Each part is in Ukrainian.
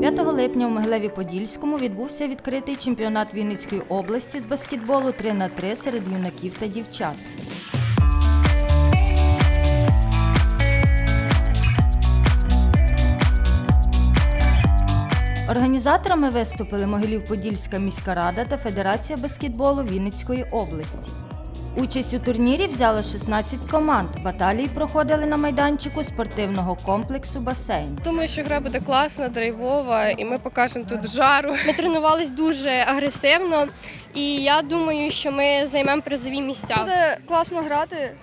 5 липня у Могилеві-Подільському відбувся відкритий чемпіонат Вінницької області з баскетболу 3 на 3 серед юнаків та дівчат. Організаторами виступили Могилів-Подільська міська рада та Федерація баскетболу Вінницької області. Участь у турнірі взяло 16 команд. Баталії проходили на майданчику спортивного комплексу Басейн. Думаю, що гра буде класна, драйвова, і ми покажемо тут жару. Ми тренувались дуже агресивно, і я думаю, що ми займемо призові місця. Буде класно грати.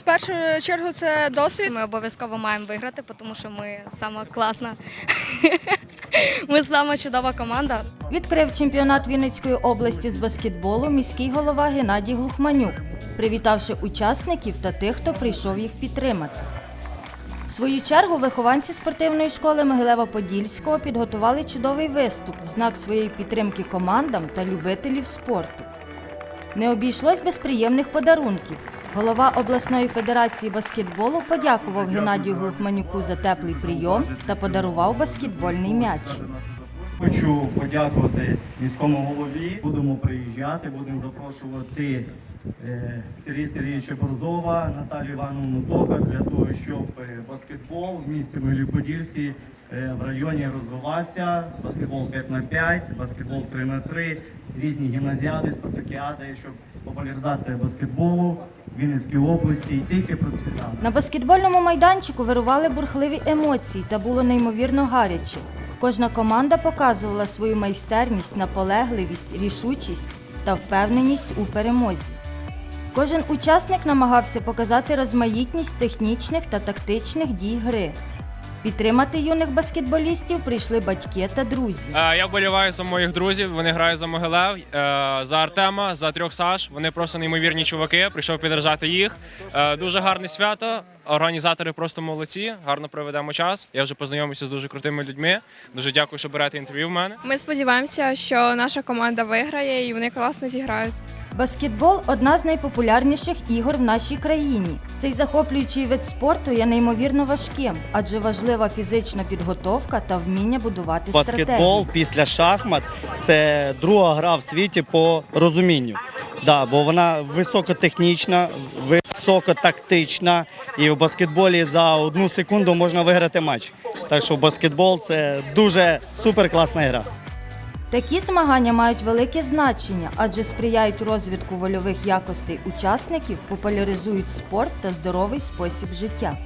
В першу чергу це досвід. Ми обов'язково маємо виграти, тому що ми сама класна. Ми сама чудова команда. Відкрив чемпіонат Вінницької області з баскетболу міський голова Геннадій Глухманюк, привітавши учасників та тих, хто прийшов їх підтримати. В свою чергу вихованці спортивної школи Могилева-Подільського підготували чудовий виступ в знак своєї підтримки командам та любителів спорту. Не обійшлось без приємних подарунків. Голова обласної федерації баскетболу подякував Геннадію Глухманюку за теплий прийом та подарував баскетбольний м'яч. Хочу подякувати міському голові. Будемо приїжджати, будемо запрошувати е, Сергія Сергійовича Борзова, Наталію Івановну Токар для того, щоб е, баскетбол в місті Могилів-Подільський е, в районі розвивався. Баскетбол 5 на 5, баскетбол 3 на 3, різні гімназіади, спартакіади, щоб популяризація баскетболу Вінницькій області і тільки процвітала. На баскетбольному майданчику вирували бурхливі емоції та було неймовірно гаряче. Кожна команда показувала свою майстерність, наполегливість, рішучість та впевненість у перемозі. Кожен учасник намагався показати розмаїтність технічних та тактичних дій гри. Підтримати юних баскетболістів прийшли батьки та друзі. Е, Я вболіваю за моїх друзів. Вони грають за Могилев, е, за Артема, за трьох Саш. Вони просто неймовірні чуваки. Прийшов підтримати їх. Е, Дуже гарне свято. Організатори просто молодці. Гарно проведемо час. Я вже познайомився з дуже крутими людьми. Дуже дякую, що берете інтерв'ю в мене. Ми сподіваємося, що наша команда виграє і вони класно зіграють. Баскетбол одна з найпопулярніших ігор в нашій країні. Цей захоплюючий вид спорту є неймовірно важким, адже важлива фізична підготовка та вміння будувати стратегію. Баскетбол після шахмат це друга гра в світі по розумінню. Да, бо вона високотехнічна, високотактична, і в баскетболі за одну секунду можна виграти матч. Так що баскетбол це дуже суперкласна гра. Такі змагання мають велике значення, адже сприяють розвитку вольових якостей учасників, популяризують спорт та здоровий спосіб життя.